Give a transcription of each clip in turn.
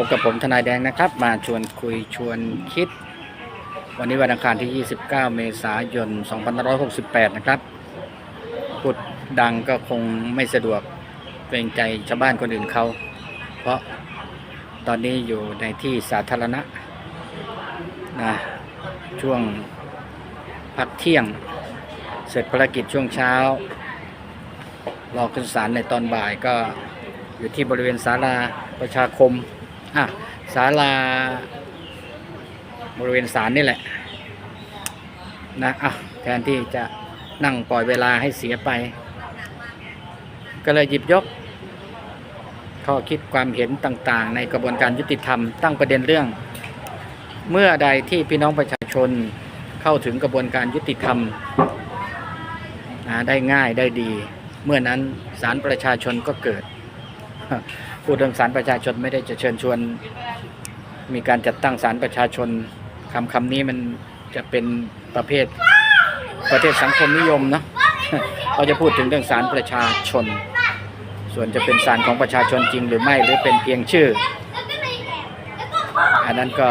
พบกับผมทนายแดงนะครับ มาชวนคุยชวนคิด วันนี้วันอังคารที่ 29 เมษายน 2568 นะครับพูดดังก็คงไม่สะดวกเกรงใจชาวบ้านคนอื่นเขา เพราะตอนนี้อยู่ในที่สาธารณะนะช่วงพักเที่ยง เสร็จภารกิจช่วงเช้า รอขึ้นศาลในตอนบ่ายก็อยู่ที่บริเวณศาลาประชาคม อะศาลา บริเวณศาลนี่แหละ นะอะแทนที่จะนั่งปล่อยเวลาให้เสียไป ก็เลยหยิบยก ข้อคิดความเห็นต่างๆ ในกระบวนการยุติธรรมตั้งประเด็นเรื่อง เมื่อใดที่พี่น้องประชาชนเข้าถึงกระบวนการยุติธรรมได้ง่ายได้ดี เมื่อนั้นศาลประชาชนก็เกิด พูดเรื่องศาลประชาชนไม่ได้จะเชิญชวน มีการจัดตั้งศาลประชาชนคำคำนี้มันจะเป็นประเภทประเทศสังคมนิยมเนาะเขาจะพูดถึงเรื่องศาลประชาชน ส่วนจะเป็นศาลของประชาชนจริงหรือไม่หรือเป็นเพียงชื่อ อันนั้นก็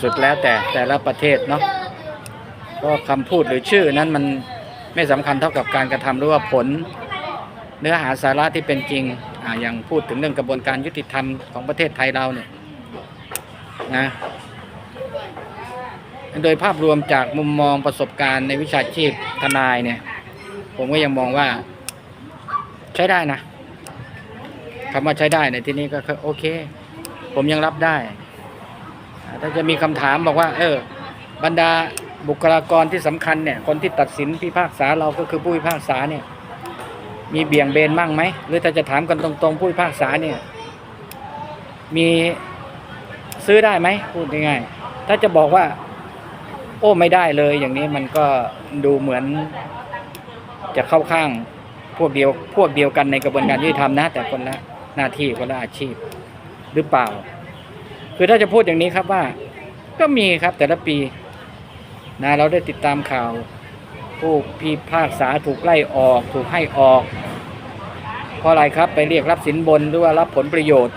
สุดแล้วแต่แต่ละประเทศเนาะเพราะคำพูดหรือชื่อนั้นมันไม่สำคัญเท่ากับการกระทำหรือว่าผล เนื้อหาสาระที่เป็นจริง อย่างพูดถึงเรื่องกระบวนการยุติธรรมของประเทศไทยเราเนี่ยนะโดยภาพรวมจากมุมมองประสบการณ์ในวิชาชีพทนายเนี่ย ผมก็ยังมองว่า ใช้ได้นะคำว่าใช้ได้ในที่นี้ก็คือโอเค ผมยังรับได้ ถ้าจะมีคำถามบอกว่า เออ บรรดาบุคลากรที่สำคัญเนี่ย คนที่ตัดสินพิพากษาเราก็คือผู้พิพากษาเนี่ย มีเบี่ยงเบนมั่งไหม หรือถ้าจะถามกันตรงๆ ผู้พิพากษาเนี่ย มีซื้อได้ไหมพูดง่ายๆถ้าจะบอกว่า โอ้ไม่ได้เลยอย่างนี้มันก็ดูเหมือน จะเข้าข้างพวกเดียวพวกเดียวกันในกระบวนการยุติธรรมนะ แต่คนละหน้าที่คนละอาชีพหรือเปล่า คือถ้าจะพูดอย่างนี้ครับว่า ก็มีครับแต่ละปีนะเราได้ติดตามข่าว ผู้พิพากษาถูกไล่ออกถูกให้ออก เพราะอะไรครับไปเรียกรับสินบนหรือว่ารับผลประโยชน์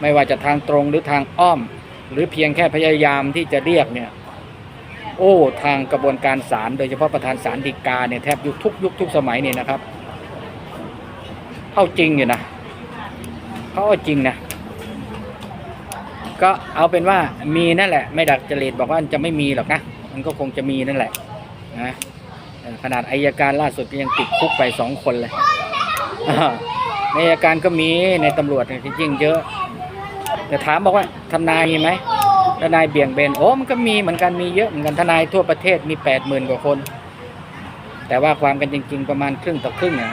ไม่ว่าจะทางตรงหรือทางอ้อม หรือเพียงแค่พยายามที่จะเรียกเนี่ยโอ้ทางกระบวนการศาลโดยเฉพาะประธานศาลฎีกาเนี่ยแทบยุคทุกยุคทุกสมัยเนี่ยนะครับเข้าจริงอยู่นะเขาเอาจริงนะก็เอาเป็นว่ามีนั่นแหละ ไม่ดักจริตบอกว่าจะไม่มีหรอกนะ มันก็คงจะมีนั่นแหละ นะขนาดอายการล่าสุดก็ยังติดคุกไปสองคนเลยอาในอายการก็มีในตำรวจเนี่ยจริงเยอะแต่ถามบอกว่าทนายมีไหมทนายเบี่ยงเบนโอ้มันก็มีเหมือนกันมีเยอะเหมือนกันทนายทั่วประเทศมีแปดหมื่นกว่าคน แต่ว่าความกันจริง ๆ ประมาณครึ่งต่อครึ่งนะ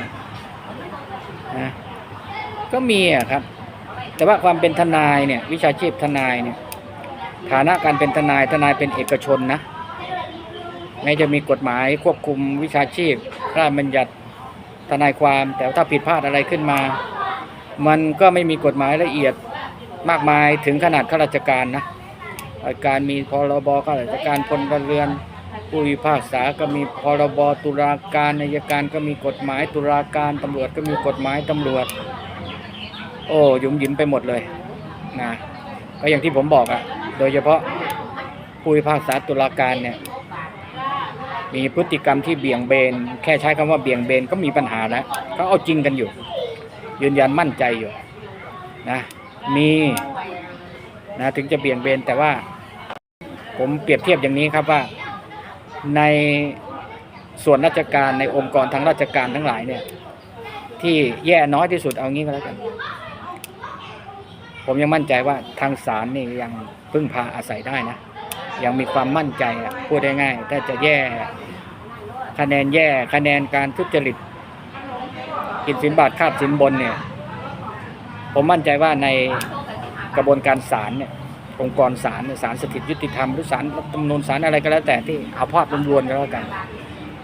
นะก็มีอะครับ แต่ว่าความเป็นทนายเนี่ย วิชาชีพทนายเนี่ย ฐานะการเป็นทนายทนายเป็นเอกชนนะ แม้จะมีกฎหมายควบคุมวิชาชีพพระราชบัญญัติทนายความ แต่ถ้าผิดพลาดอะไรขึ้นมา มันก็ไม่มีกฎหมายละเอียดมากมายถึงขนาดข้าราชการนะการมีพรบข้าราชการพลเรือน ผู้พิพากษาก็มีพรบตุลาการอัยการก็มีกฎหมายตุลาการตำรวจก็มีกฎหมายตำรวจ โอ้ยุมยิ้มไปหมดเลยนะก็อย่างที่ผมบอกอะโดยเฉพาะผู้พิพากษาตุลาการเนี่ย มีพฤติกรรมที่เบี่ยงเบน แค่ใช้คำว่าเบี่ยงเบนก็มีปัญหาแล้วเขาเอาจริงกันอยู่ ยืนยันมั่นใจอยู่นะมีนะถึงจะเบี่ยงเบนแต่ว่า ผมเปรียบเทียบอย่างนี้ครับว่าในส่วนราชการในองค์กรทางราชการทั้งหลายเนี่ย ที่แย่น้อยที่สุดเอางี้ก็แล้วกัน ผมยังมั่นใจว่าทางศาลนี่ยังพึ่งพาอาศัยได้นะ ยังมีความมั่นใจอะพูดได้ง่ายถ้าจะแย่ คะแนนแย่คะแนนการทุจริตกินสินบาทคาบสินบนเนี่ย ผมมั่นใจว่าในกระบวนการศาลเนี่ยองค์กรศาลศาลสถิตยุติธรรมหรือศาลรัฐธรรมนูญศาลอะไรก็แล้วแต่ที่เอาภาพรวมๆก็แล้วกัน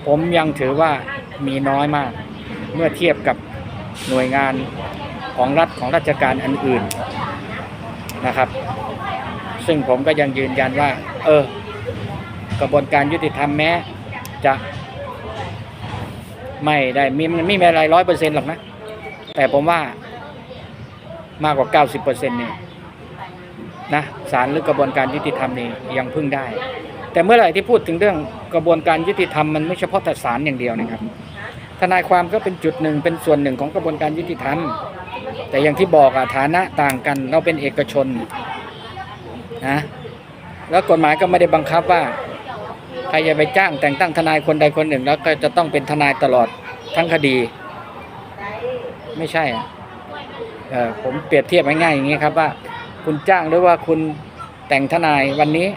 ผมยังถือว่ามีน้อยมาก เมื่อเทียบกับหน่วยงานของรัฐของราชการอันอื่นนะครับ ซึ่งผมก็ยังยืนยันว่า เออ กระบวนการยุติธรรมแม้ จะ ไม่ได้มีมันไม่มีอะไรร้อยเปอร์เซ็นต์หรอกนะ แต่ผมว่ามากกว่า90%เนี่ยนะศาลหรือกระบวนการยุติธรรมนี่ยังพึ่งได้ แต่เมื่อไหร่ที่พูดถึงเรื่องกระบวนการยุติธรรมมันไม่เฉพาะแต่ศาลอย่างเดียวนะครับทนายความก็เป็นจุดหนึ่งเป็นส่วนหนึ่งของกระบวนการยุติธรรม แต่อย่างที่บอกอะฐานะต่างกันเราเป็นเอกชนนะแล้วกฎหมายก็ไม่ได้บังคับว่า ใครจะไปจ้างแต่งตั้งทนายคนใดคนหนึ่ง แล้วก็จะต้องเป็นทนายตลอดทั้งคดี ไม่ใช่อะเออผมเปรียบเทียบง่ายๆอย่างนี้ครับว่า คุณจ้างหรือว่าคุณแต่งทนายวันนี้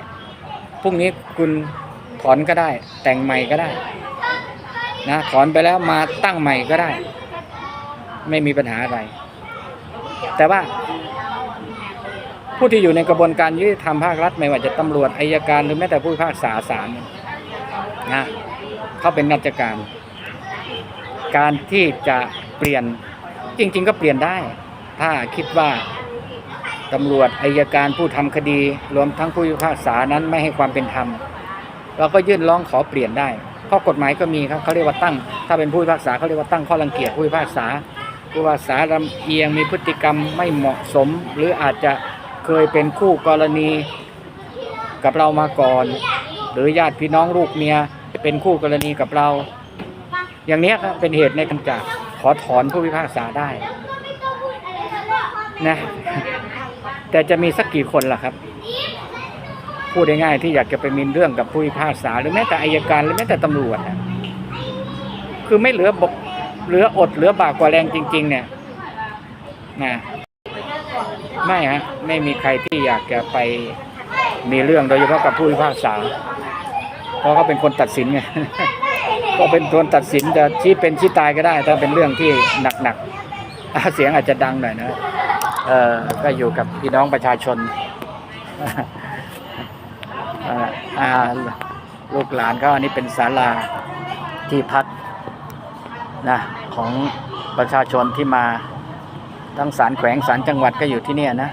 พรุ่งนี้คุณถอนก็ได้ แต่งใหม่ก็ได้นะถอนไปแล้วมาตั้งใหม่ก็ได้ ไม่มีปัญหาอะไร แต่ว่า ผู้ที่อยู่ในกระบวนการยุติธรรมภาครัฐไม่ว่าจะตำรวจอายการหรือแม้แต่ผู้พิพากษาศาลเนะเขาเป็นราชการ การที่จะเปลี่ยนจริง ๆ ก็เปลี่ยนได้ ถ้าคิดว่าตำรวจอายการผู้ทำคดีรวมทั้งผู้พิพากษานั้นไม่ให้ความเป็นธรรม เราก็ยื่นร้องขอเปลี่ยนได้ข้อกฎหมายก็มีครับเขาเรียกว่าตั้ง ถ้าเป็นผู้พิพากษาเขาเรียกว่าตั้งข้อรังเกียจผู้พิพากษาผู้พิพากษาลำเอียงมีพฤติกรรมไม่เหมาะสม หรืออาจจะเคยเป็นคู่กรณีกับเรามาก่อน หรือญาติพี่น้องลูกเมียเป็นคู่กรณีกับเรา อย่างนี้ครับเป็นเหตุในการจะขอถอนผู้พิพากษาได้นะแต่จะมีสักกี่คนล่ะครับ พูดง่ายๆที่อยากจะไปมีเรื่องกับผู้พิพากษา หรือแม้แต่อายการหรือแม้แต่ตำรวจคือไม่เหลือบกเหลืออดเหลือบากกว่าแรงจริง ๆ เนี่ยนะไม่ฮะไม่มีใครที่อยากจะไปมีเรื่องโดยเฉพาะกับผู้พิพากษา เพราะเขาเป็นคนตัดสินไงก็เป็นคนตัดสินจะชี้เป็นชี้ตายก็ได้ ถ้าเป็นเรื่องที่หนักๆเสียงอาจจะดังหน่อยนะเออก็อยู่กับพี่น้องประชาชนอ่าอ่าลูกหลานก็อันนี้เป็นศาลาที่พักนะของประชาชนที่มาทั้งศาลแขวงศาลจังหวัดก็อยู่ที่เนี่ยนะ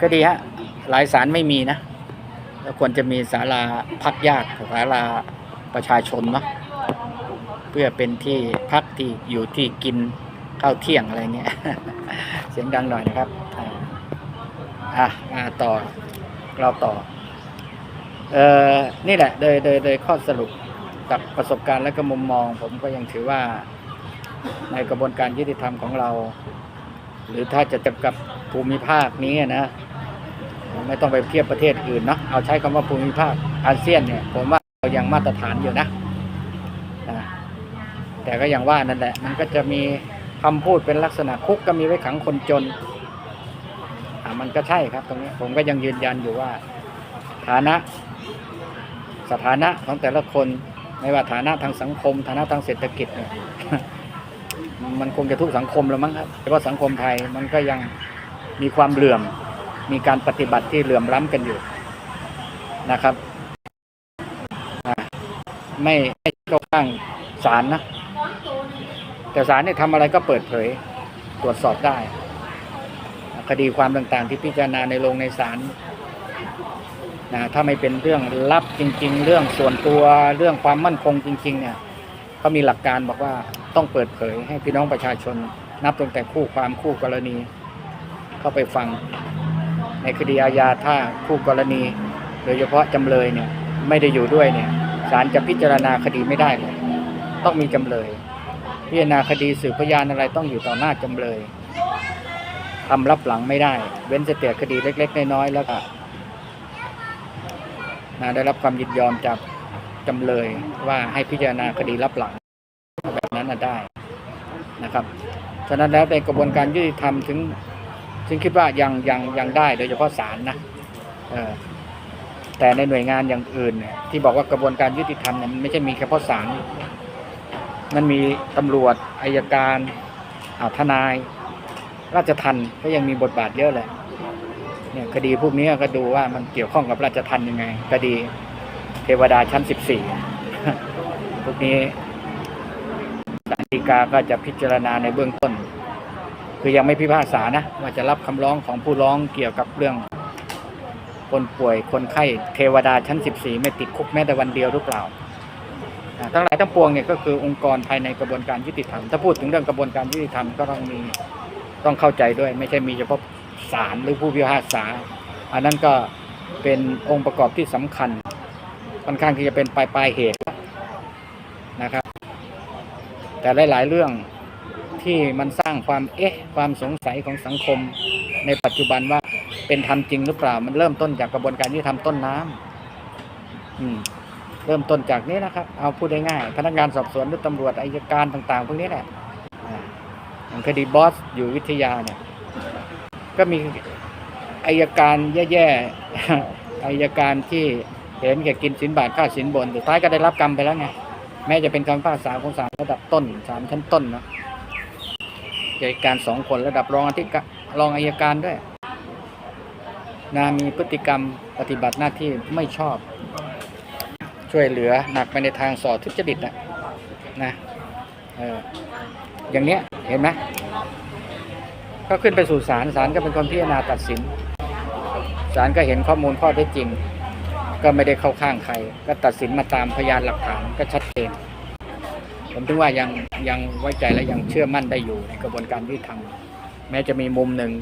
ก็ดีฮะหลายศาลไม่มีนะ แล้วควรจะมีศาลาพักญาติศาลาประชาชนเนาะเพื่อเป็นที่พักที่อยู่ที่กินข้าวเที่ยงอะไรเนี่ยเสียงดังหน่อยนะครับอ่าอะมาต่อเราต่อเอ่อนี่แหละโดยโดยโดยข้อสรุปจากประสบการณ์และก็มุมมอง ผมก็ยังถือว่าในกระบวนการยุติธรรมของเรา หรือถ้าจะจับกับภูมิภาคนี้นะ ไม่ต้องไปเทียบประเทศอื่นเนาะเอาใช้คำว่าภูมิภาคอาเซียนเนี่ย ผมว่าเรายังมาตรฐานอยู่นะแต่ก็อย่างว่านั่นแหละ มันก็จะมีคำพูดเป็นลักษณะคุกก็มีไว้ขังคนจนอะมันก็ใช่ครับตรงนี้ผมก็ยังยืนยันอยู่ว่า ฐานะ สถานะของแต่ละคนไม่ว่าฐานะทางสังคม ฐานะทางเศรษฐกิจเนี่ยมันคงจะทุกสังคมแล้วมั้งครับแต่ว่าสังคมไทยมันก็ยังมีความเหลื่อม มีการปฏิบัติที่เหลื่อมล้ำกันอยู่นะครับไม่ไม่เข้าข้างศาลนะ แต่ศาลเนี่ยทำอะไรก็เปิดเผยตรวจสอบได้ คดีความต่างๆ ที่พิจารณาในโรงในศาลนะถ้าไม่เป็นเรื่องลับจริง ๆ เรื่องส่วนตัวเรื่องความมั่นคงจริง ๆ เนี่ยเขามีหลักการบอกว่าต้องเปิดเผยให้พี่น้องประชาชน นับตั้งแต่คู่ความคู่กรณี เข้าไปฟัง ในคดีอาญาถ้าคู่กรณี โดยเฉพาะจำเลยเนี่ยไม่ได้อยู่ด้วยเนี่ยศาลจะพิจารณาคดีไม่ได้เลยต้องมีจำเลย พิจารณาคดีสืบพยานอะไรต้องอยู่ต่อหน้าจำเลยทำรับหลังไม่ได้ เว้นแต่คดีเล็ก ๆ น้อยๆแล้วก็นะได้รับความยินยอมจากจำเลยว่าให้พิจารณาคดีรับหลังแบบนั้นนะได้นะครับ ฉะนั้นแล้วในกระบวนการยุติธรรมถึง ถึงคิดว่ายังยังยังได้โดยเฉพาะศาลนะแต่ในหน่วยงานอย่างอื่นเนี่ยที่บอกว่ากระบวนการยุติธรรมเนี่ยมันไม่ใช่มีเฉพาะศาลมันมีตำรวจอายการอาทนาย ราชทัณฑ์ก็ยังมีบทบาทเยอะเลยเนี่ยคดีพวกนี้ก็ดูว่ามันเกี่ยวข้องกับราชทัณฑ์ยังไงคดีเทวดาชั้น14พวกนี้ศาลฎีกาก็จะพิจารณาในเบื้องต้น คือยังไม่พิพากษานะว่าจะรับคำร้องของผู้ร้องเกี่ยวกับเรื่อง คนป่วยคนไข้เทวดาชั้น 14 ไม่ติดคุกแม้แต่วันเดียวหรือเปล่าทั้งหลายทั้งปวงเนี่ยก็คือองค์กรภายในกระบวนการยุติธรรมถ้าพูดถึงเรื่องกระบวนการยุติธรรมก็ต้องมีต้องเข้าใจด้วย ไม่ใช่มีเฉพาะศาลหรือผู้พิพากษา อันนั้นก็เป็นองค์ประกอบที่สำคัญค่อนข้างที่จะเป็นปลายปลายเหตุนะครับ แต่หลาย ๆ เรื่อง ที่มันสร้างความเอ๊ะความสงสัยของสังคม ในปัจจุบันว่าเป็นธรรมจริงหรือเปล่า มันเริ่มต้นจากกระบวนการที่ทำต้นน้ำอืม เริ่มต้นจากนี้นะครับ เอาพูดง่ายๆพนักงานสอบสวนหรือตำรวจอายการต่าง ๆ พวกนี้แหละอ่าอย่างคดีบอสอยู่วิทยาเนี่ย ก็มีอายการแย่ๆอายการที่เห็นแก่กินสินบาทค่าสินบนสุดท้ายก็ได้รับกรรมไปแล้วไงแม้จะเป็นคำพิพากษาของศาลระดับต้นศาลชั้นต้นนะ อายการสองคนระดับรองอธิการรองอายการด้วยนามีพฤติกรรมปฏิบัติหน้าที่ไม่ชอบ ช่วยเหลือหนักไปในทางส่อทุจริตนะนะเอออย่างเนี้ยเห็นไหมก็ขึ้นไปสู่ศาลศาลก็เป็นคนพิจารณาตัดสินศาลก็เห็นข้อมูลข้อเท็จจริง ก็ไม่ได้เข้าข้างใคร ก็ตัดสินมาตามพยานหลักฐานก็ชัดเจน ผมถึงว่ายังยังไว้ใจและยังเชื่อมั่นได้อยู่ในกระบวนการที่ทำแม้จะมีมุมหนึ่ง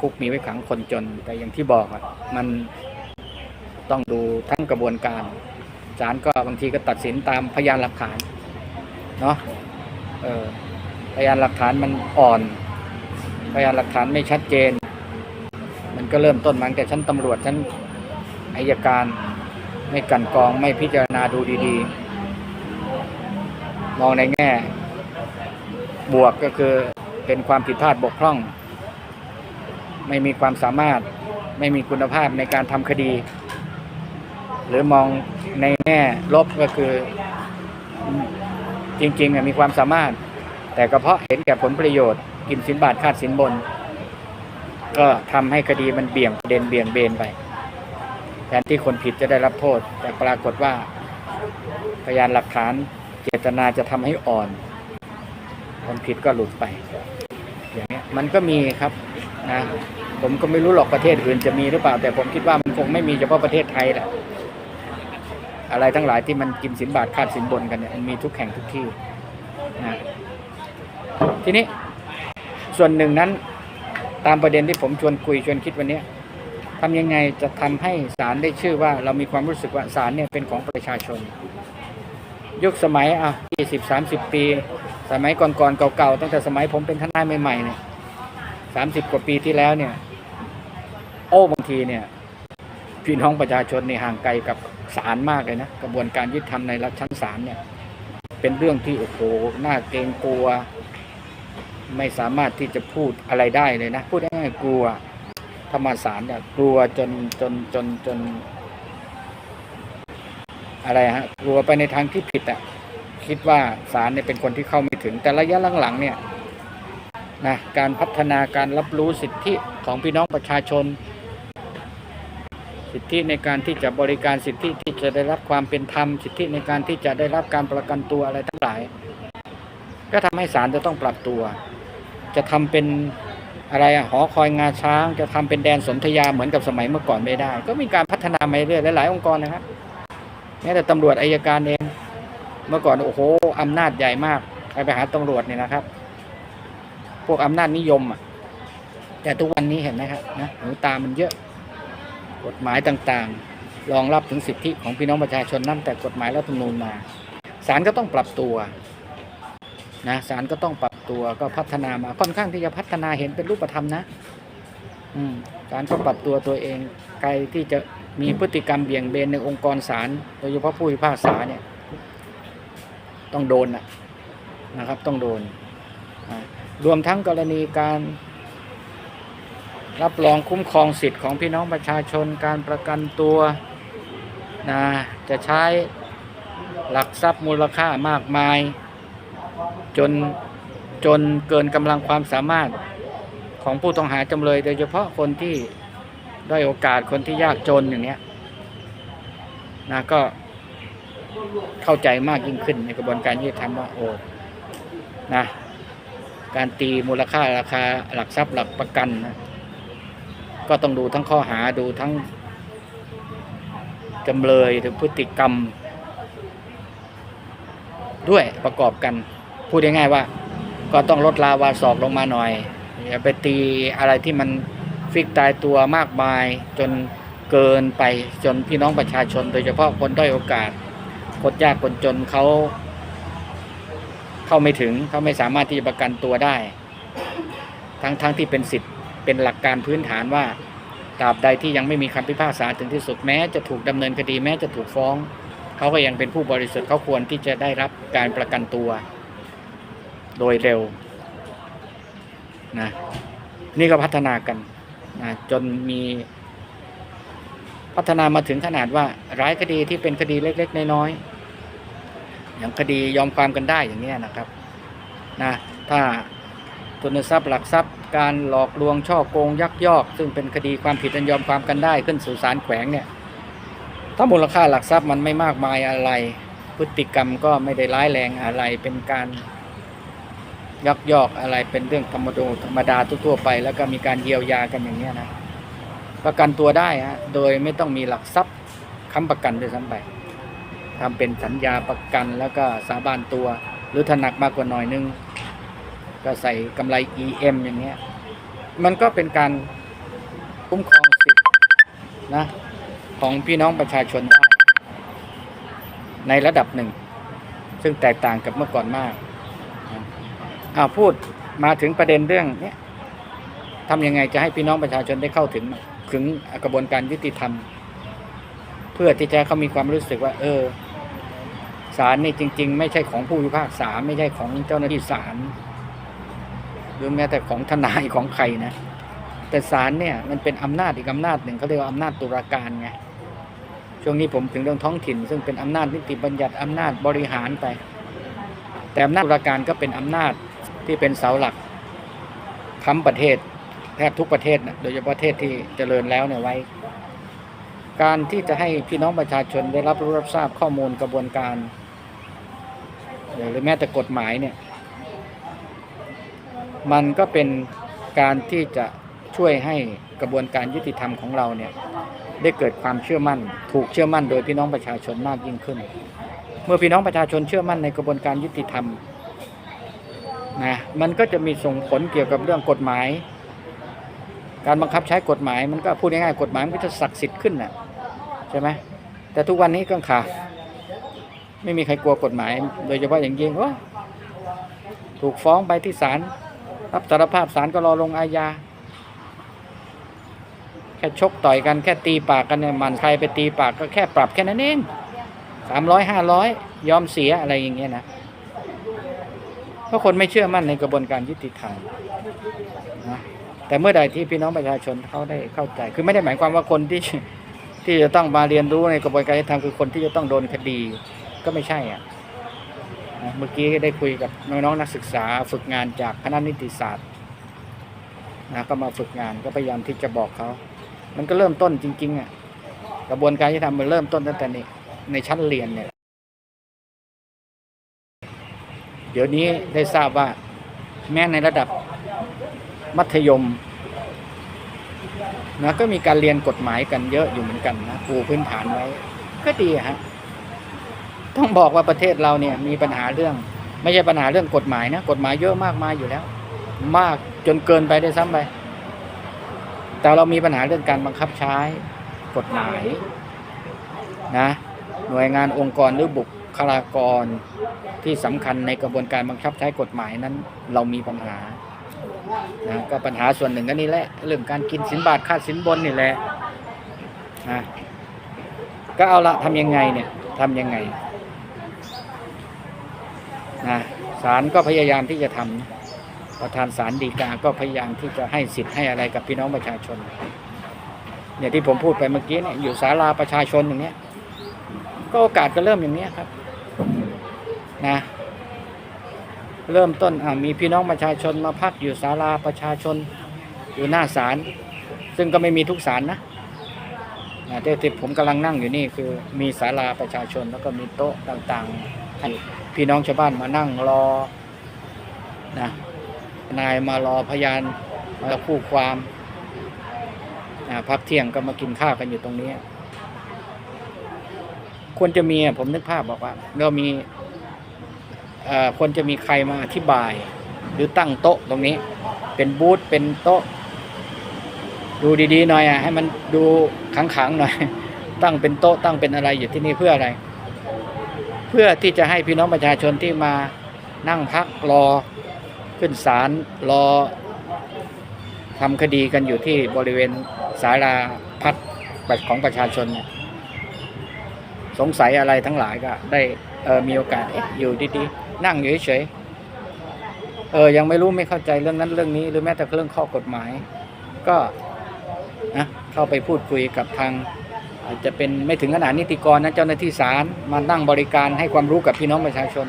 คุกมีไว้ขังคนจน แต่อย่างที่บอกอะมันต้องดูทั้งกระบวนการศาลก็บางทีก็ตัดสินตามพยานหลักฐานเนาะเออพยานหลักฐานมันอ่อน พยานหลักฐานไม่ชัดเจน มันก็เริ่มต้นมาแต่ชั้นตำรวจชั้นอายการ ไม่กันกองไม่พิจารณาดูดี ๆ มองในแง่ บวกก็คือเป็นความผิดพลาดบกพร่อง ไม่มีความสามารถไม่มีคุณภาพในการทำคดี หรือมองในแง่ลบก็คือจริงๆมีความสามารถ แต่ก็เพราะเห็นแก่ผลประโยชน์ กินสินบาทคาดสินบน ก็ทำให้คดีมันเบี่ยงประเด็นเบี่ยงเบนไปแทนที่คนผิดจะได้รับโทษ แต่ปรากฏว่าพยานหลักฐาน เจตนาจะทำให้อ่อนคนผิดก็หลุดไป อย่างเนี้ยมันก็มีครับนะผมก็ไม่รู้หรอกประเทศอื่นจะมีหรือเปล่า แต่ผมคิดว่ามันคงไม่มีเฉพาะประเทศไทยแหละอะไรทั้งหลายที่มันกินสินบาทคาดสินบนกันเนี่ยมันมีทุกแห่งทุกที่นะทีนี้ส่วนหนึ่งนั้นตามประเด็นที่ผมชวนคุยชวนคิดวันนี้ทำยังไงจะทำให้ศาลได้ชื่อว่าเรามีความรู้สึกว่าศาลเนี่ยเป็นของประชาชน ยุคสมัยอะยี่สิบสามสิบปี สมัยก่อนๆเก่าๆตั้งแต่สมัยผมเป็นทนายใหม่ๆเนี่ยสามสิบกว่าปีที่แล้วเนี่ย โอ้บางทีเนี่ยพี่น้องประชาชนในยห่างไกลกับศาลมากเลยนะกระบวนการยุติธรรมในรัฐชั้นศาลเนี่ย เป็นเรื่องที่โอ้โหน่าเกรงกลัว ไม่สามารถที่จะพูดอะไรได้เลยนะ พูดง่ายๆกลัวธรรมศาลเนี่ยกลัวจนจนจนจน อะไรฮะกลัวไปในทางที่ผิดอะคิดว่าศาลเนี่ยเป็นคนที่เข้าไม่ถึง แต่ระยะหลังๆเนี่ยนะการพัฒนาการรับรู้สิทธิของพี่น้องประชาชน สิทธิในการที่จะบริการสิทธิที่จะได้รับความเป็นธรรมสิทธิในการที่จะได้รับการประกันตัวอะไรทั้งหลาย ก็ทำให้ศาลจะต้องปรับตัว จะทำเป็นอะไรอะหอคอยงาช้าง จะทำเป็นแดนสนธยาเหมือนกับสมัยเมื่อก่อนไม่ได้ ก็มีการพัฒนามาเรื่อยหลายองค์กรนะครับ แม้แต่ตำรวจอายการเอง เมื่อก่อนโอ้โหอำนาจใหญ่มากใครไปหาตำรวจเนี่ยนะครับ พวกอำนาจนิยมอะ แต่ทุกวันนี้เห็นไหมครับนะหูตามันเยอะ กฎหมายต่างๆ รองรับถึงสิทธิของพี่น้องประชาชนนั่นแต่กฎหมายรัฐธรรมนูญมาศาลก็ต้องปรับตัวนะศาลก็ต้องปรับตัวก็พัฒนามาค่อนข้างที่จะพัฒนาเห็นเป็นรูปธรรมนะ อืมศาลก็ปรับตัวตัวเองไกลที่จะ มีพฤติกรรมเบี่ยงเบนในองค์กรศาลโดยเฉพาะผู้พิพากษาเนี่ย ต้องโดนนะนะครับ ต้องโดนอ่ารวมทั้งกรณีการ รับรองคุ้มครองสิทธิ์ของพี่น้องประชาชนการประกันตัวนะจะใช้หลักทรัพย์มูลค่ามากมาย จนจนเกินกำลังความสามารถของผู้ต้องหาจำเลย โดยเฉพาะคนที่ ด้อยโอกาสคนที่ยากจนอย่างเนี้ยนะก็เข้าใจมากยิ่งขึ้นในกระบวนการยุติธรรมว่าโอ้นะการตีมูลค่าราคาหลักทรัพย์หลักประกันนะก็ต้องดูทั้งข้อหาดูทั้งจำเลยถึงพฤติกรรม ด้วยประกอบกัน พูดง่ายๆว่า ก็ต้องลดลาวาศอกลงมาหน่อยอย่าไปตีอะไรที่มัน ฟิกตายตัวมากมายจนเกินไปจนพี่น้องประชาชน โดยเฉพาะคนด้อยโอกาสคนยากคนจนเขาเข้าไม่ถึงเขาไม่สามารถที่จะประกันตัวได้ ทั้งทั้งที่เป็นสิทธิ์เป็นหลักการพื้นฐานว่าตราบใดที่ยังไม่มีคำพิพากษาถึงที่สุดแม้จะถูกดำเนินคดีแม้จะถูกฟ้อง เขาก็ยังเป็นผู้บริสุทธิ์เขาควรที่จะได้รับการประกันตัว โดยเร็วนะนี่ก็พัฒนากัน จนมีพัฒนามาถึงขนาดว่าร้ายคดีที่เป็นคดีเล็กๆ น้อยๆอย่างคดียอมความกันได้อย่างนี้นะครับนะถ้าทุนทรัพย์หลักทรัพย์การหลอกลวงช่อโกงยักยอก ซึ่งเป็นคดีความผิดอันยอมความกันได้ขึ้นสู่ศาลแขวงเนี่ยถ้ามูลค่าหลักทรัพย์มันไม่มากมายอะไร พฤติกรรมก็ไม่ได้ร้ายแรงอะไรเป็นการ ยักยอกอะไรเป็นเรื่องธรรมดาธรรมดาทั่วไป แล้วก็มีการเยียวยากันอย่างนี้ยนะประกันตัวได้ฮะโดยไม่ต้องมีหลักทรัพย์ค้ำประกันด้วยซ้ำไปทำเป็นสัญญาประกันแล้วก็สาบานตัว หรือถนักมากกว่าหน่อยนึง ก็ใส่กำไร EM อย่างเงี้ยมันก็เป็นการคุ้มครองสิทธิ์นะของพี่น้องประชาชนได้ ในระดับหนึ่ง ซึ่งแตกต่างกับเมื่อก่อนมาก เอาพูดมาถึงประเด็นเรื่องเนี้ยทำยังไงจะให้พี่น้องประชาชนได้เข้าถึงถึงกระบวนการยุติธรรม เพื่อที่จะเขามีความรู้สึกว่า เออศาลนี่จริง ๆ ไม่ใช่ของผู้พิพากษาไม่ใช่ของเจ้าหน้าที่ศาลหรือแม้แต่ของทนายของใครนะ แต่ศาลเนี่ยมันเป็นอำนาจอีกอำนาจหนึ่งเขาเรียกว่าอำนาจตุลาการไงช่วงนี้ผมถึงเรื่องท้องถิ่น ซึ่งเป็นอำนาจนิติบัญญัติอำนาจบริหารไป แต่อำนาจตุลาการก็เป็นอำนาจ ที่เป็นเสาหลักค้ำประเทศแทบทุกประเทศนะโดยเฉพาะประเทศที่เจริญแล้วเนี่ยไว้ การที่จะให้พี่น้องประชาชนได้รับรู้รับทราบข้อมูลกระบวนการ หรือแม้แต่กฎหมายเนี่ย มันก็เป็นการที่จะช่วยให้กระบวนการยุติธรรมของเราเนี่ย ได้เกิดความเชื่อมั่น ถูกเชื่อมั่นโดยพี่น้องประชาชนมากยิ่งขึ้น เมื่อพี่น้องประชาชนเชื่อมั่นในกระบวนการยุติธรรม นะมันก็จะมีส่งผลเกี่ยวกับเรื่องกฎหมาย การบังคับใช้กฎหมายมันก็พูดง่ายๆกฎหมายมันก็จะศักดิ์สิทธิ์ขึ้นน่ะใช่ไหมแต่ทุกวันนี้ก็ขาดไม่มีใครกลัวกฎหมาย โดยเฉพาะอย่างยิ่งโอ้ถูกฟ้องไปที่ศาลรับสารภาพศาลก็รอลงอาญาแค่ชกต่อยกันแค่ตีปากกันเนี่ยมันใครไปตีปากก็แค่ปรับแค่นั้นเองสามร้อยห้าร้อยยอมเสียอะไรอย่างเงี้ยนะ เพราะคนไม่เชื่อมั่นในกระบวนการยุติธรรมนะแต่เมื่อใดที่พี่น้องประชาชนเขาได้เข้าใจ คือไม่ได้หมายความว่าคนที่ที่จะต้องมาเรียนรู้ในกระบวนการยุติธรรมคือคนที่จะต้องโดนคดีก็ไม่ใช่อะเมื่อกี้ได้คุยกับน้องๆนักศึกษา ฝึกงานจากคณะนิติศาสตร์นะก็มาฝึกงานก็พยายามที่จะบอกเขา มันก็เริ่มต้นจริงๆอะกระบวนการที่ทำมันเริ่มต้นตั้งแต่ในในชั้นเรียนเนี่ย เดี๋ยวนี้ได้ทราบว่าแม้ในระดับมัธยมนะก็มีการเรียนกฎหมายกันเยอะอยู่เหมือนกันนะปูพื้นฐานไว้ ก็ดีฮะต้องบอกว่าประเทศเราเนี่ยมีปัญหาเรื่อง ไม่ใช่ปัญหาเรื่องกฎหมายนะกฎหมายเยอะมากมายอยู่แล้ว มากจนเกินไปได้ซ้ำไปแต่เรามีปัญหาเรื่องการบังคับใช้กฎหมายนะหน่วยงานองค์กรหรือบุค ลากรที่สำคัญในกระบวนการบังคับใช้กฎหมายนั้น เรามีปัญหานะก็ปัญหาส่วนหนึ่งก็นี่แหละ เรื่องการกินสินบาทค่าสินบนนี่แหละนะก็เอาละทำยังไงเนี่ยทำยังไงนะศาลก็พยายามที่จะทำประธานศาลฎีกาก็พยายามที่จะให้สิทธิ์ให้อะไรกับพี่น้องประชาชนเนี่ยที่ผมพูดไปเมื่อกี้เนี่ยอยู่ศาลาประชาชนอย่างเนี้ยก็โอกาสก็เริ่มอย่างเนี้ยครับ นะเริ่มต้นมีพี่น้องประชาชนมาพักอยู่ศาลาประชาชนอยู่หน้าศาลซึ่งก็ไม่มีทุกศาลนะอ่าที่ที่ผมกำลังนั่งอยู่นี่คือมีศาลาประชาชนแล้วก็มีโต๊ะต่างๆให้พี่น้องชาวบ้านมานั่งรอนะนายมารอพยานมาคู่ความพักเที่ยงก็มากินข้าวกันอยู่ตรงนี้ควรจะมีผมนึกภาพบอกว่าเรามี ควรจะมีใครมาอธิบาย หรือตั้งโต๊ะตรงนี้ เป็นบูธเป็นโต๊ะ ดูดีๆหน่อยอะให้มันดูขังๆหน่อย ตั้งเป็นโต๊ะตั้งเป็นอะไรอยู่ที่นี่เพื่ออะไร เพื่อที่จะให้พี่น้องประชาชนที่มานั่งพักรอขึ้นศาลรอทำคดีกันอยู่ที่บริเวณศาลาพักของประชาชนเนี่ยสงสัยอะไรทั้งหลายก็ได้มีโอกาสเอ๊ะอยู่ดีๆ นั่งอยู่เฉยๆเออยังไม่รู้ไม่เข้าใจเรื่องนั้นเรื่องนี้ หรือแม้แต่เรื่องข้อกฎหมาย ก็นะเข้าไปพูดคุยกับทาง อาจจะเป็นไม่ถึงขนาดนิติกรนะเจ้าหน้าที่ศาลมานั่งบริการให้ความรู้กับพี่น้องประชาชน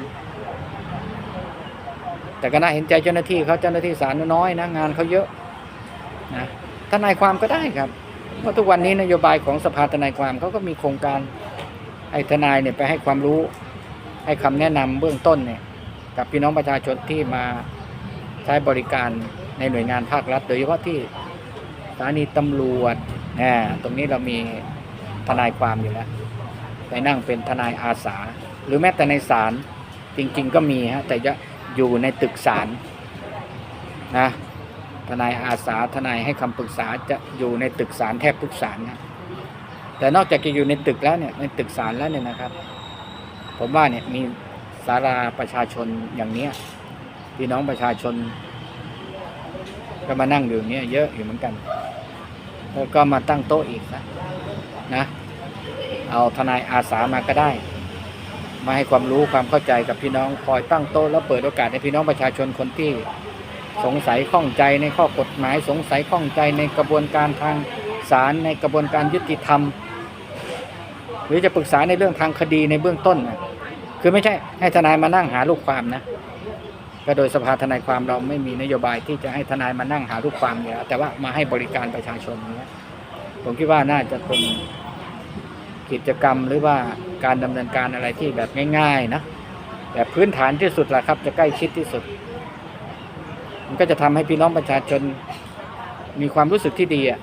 แต่ก็น่าเห็นใจเจ้าหน้าที่เขาเจ้าหน้าที่ศาลน้อยนะงานเขาเยอะนะทนายความก็ได้ครับเพราะทุกวันนี้นโยบายของสภาทนายความเขาก็มีโครงการให้ทนายเนี่ยไปให้ความรู้ ให้คำแนะนำเบื้องต้นเนี่ยกับพี่น้องประชาชนที่มาใช้บริการในหน่วยงานภาครัฐ โดยเฉพาะที่สถานีตำรวจนะตรงนี้เรามีทนายความอยู่แล้วไปนั่งเป็นทนายอาสา หรือแม้แต่ในศาลจริง ๆ ก็มีฮะแต่จะอยู่ในตึกศาลนะทนายอาสาทนายให้คำปรึกษาจะอยู่ในตึกศาลแทบทุกศาลนะแต่นอกจากจะอยู่ในตึกแล้วเนี่ยในตึกศาลแล้วเนี่ยนะครับ ผมว่าเนี่ยมีศาลาประชาชนอย่างเนี้ยพี่น้องประชาชน ก็มานั่งอยู่อย่างเนี้ยเยอะอยู่เหมือนกัน แล้วก็มาตั้งโต๊ะอีกนะนะ เอาทนายอาสามาก็ได้ มาให้ความรู้ความเข้าใจกับพี่น้องคอยตั้งโต๊ะแล้วเปิดโอกาสให้พี่น้องประชาชนคนที่สงสัยข้องใจในข้อกฎหมายสงสัยข้องใจในกระบวนการทางศาลในกระบวนการยุติธรรม หรือจะปรึกษาในเรื่องทางคดีในเบื้องต้นนะคือไม่ใช่ให้ทนายมานั่งหาลูกความนะก็โดยสภาทนายความเราไม่มีนโยบายที่จะให้ทนายมานั่งหาลูกความเนี่ยแต่ว่ามาให้บริการประชาชนเนี้ยผมคิดว่าน่าจะเป็นกิจกรรมหรือว่าการดำเนินการอะไรที่แบบง่าย ๆ นะแบบพื้นฐานที่สุดแหละครับ จะใกล้ชิดที่สุด มันก็จะทำให้พี่น้องประชาชนมีความรู้สึกที่ดีอะ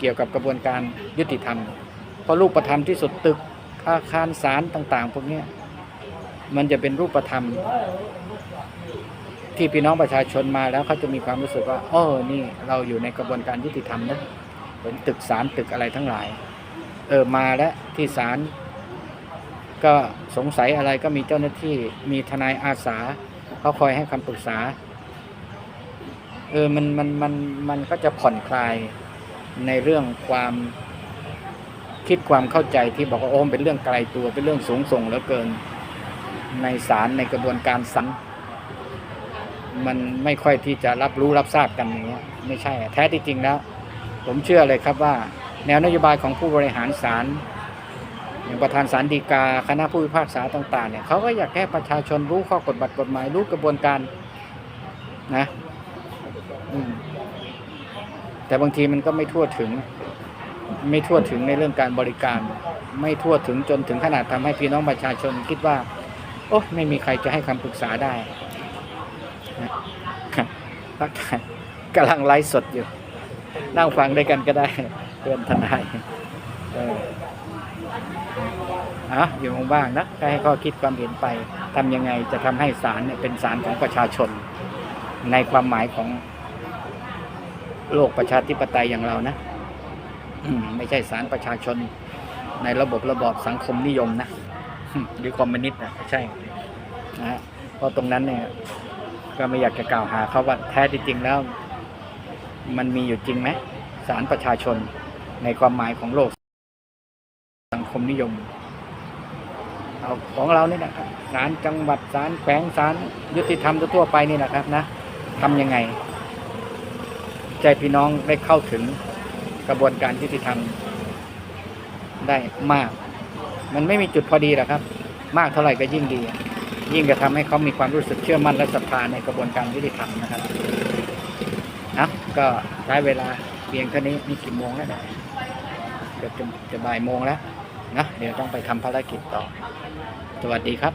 เกี่ยวกับกระบวนการยุติธรรม เพราะรูปธรรมที่สุดตึกอาคารศาลต่าง ๆ พวกนี้มันจะเป็นรูปธรรม ที่พี่น้องประชาชนมาแล้วเขาจะมีความรู้สึกว่าเออนี่เราอยู่ในกระบวนการยุติธรรมนะเป็นตึกศาลตึกอะไรทั้งหลาย เออมาแล้วที่ศาลก็สงสัยอะไรก็มีเจ้าหน้าที่มีทนายอาสาเขาคอยให้คำปรึกษา เออมันมันมันมันก็จะผ่อนคลายในเรื่องความ คิดความเข้าใจที่บอกว่าโอ้มเป็นเรื่องไกลตัวเป็นเรื่องสูงส่งเหลือเกิน ในศาลในกระบวนการศาลมันไม่ค่อยที่จะรับรู้รับทราบกันอย่างเงี้ยไม่ใช่แท้ที่จริงแล้ว ผมเชื่อเลยครับว่า แนวนโยบายของผู้บริหารศาลอย่างประธานศาลฎีกาคณะผู้พิพากษาต่าง ๆเนี่ยเขาก็อยากให้ประชาชนรู้ข้อกฎบัตรกฎหมายรู้กระบวนการนะแต่บางทีมันก็ไม่ทั่วถึง ไม่ทั่วถึงในเรื่องการบริการ ไม่ทั่วถึงจนถึงขนาดทำให้พี่น้องประชาชนคิดว่า โอ้ไม่มีใครจะให้คำปรึกษาได้ทักกำลังไลฟ์สดอยู่ นั่งฟังด้วยกันก็ได้เพื่อนทนายเอออะอยู่บ้างนะให้ข้อคิดความเห็นไปทำยังไงจะทำให้ศาลเนี่ยเป็นศาลของประชาชน ในความหมายของโลกประชาธิปไตยอย่างเรานะ ไม่ใช่ศาลประชาชนในระบบระบอบสังคมนิยมนะหรือคอมมิวนิสต์นะใช่นะเพราะตรงนั้นเนี่ยก็ไม่อยากจะกล่าวหาเขาว่าแท้จริงแล้ว มันมีอยู่จริงไหมสารประชาชนในความหมายของโลก สังคมนิยมเอาของเรานี่นะครับศาลจังหวัดศาลแขวงศาลยุติธรรมทั่วไปนี่นะครับนะทำยังไง ใจพี่น้องได้เข้าถึง ระบวนการยุติธรรมได้มาก มันไม่มีจุดพอดีหรอกครับ มากเท่าไหร่ก็ยิ่งดี ยิ่งจะทำให้เขามีความรู้สึกเชื่อมั่นและศรัทธาในกระบวนการยุติธรรมนะครับนะก็ใช้เวลาเพียงเท่านี้นี่กี่โมงแล้วเนี่ยเกือบจะจะบ่ายโมงแล้วนะเดี๋ยวต้องไปทำภารกิจต่อ สวัสดีครับ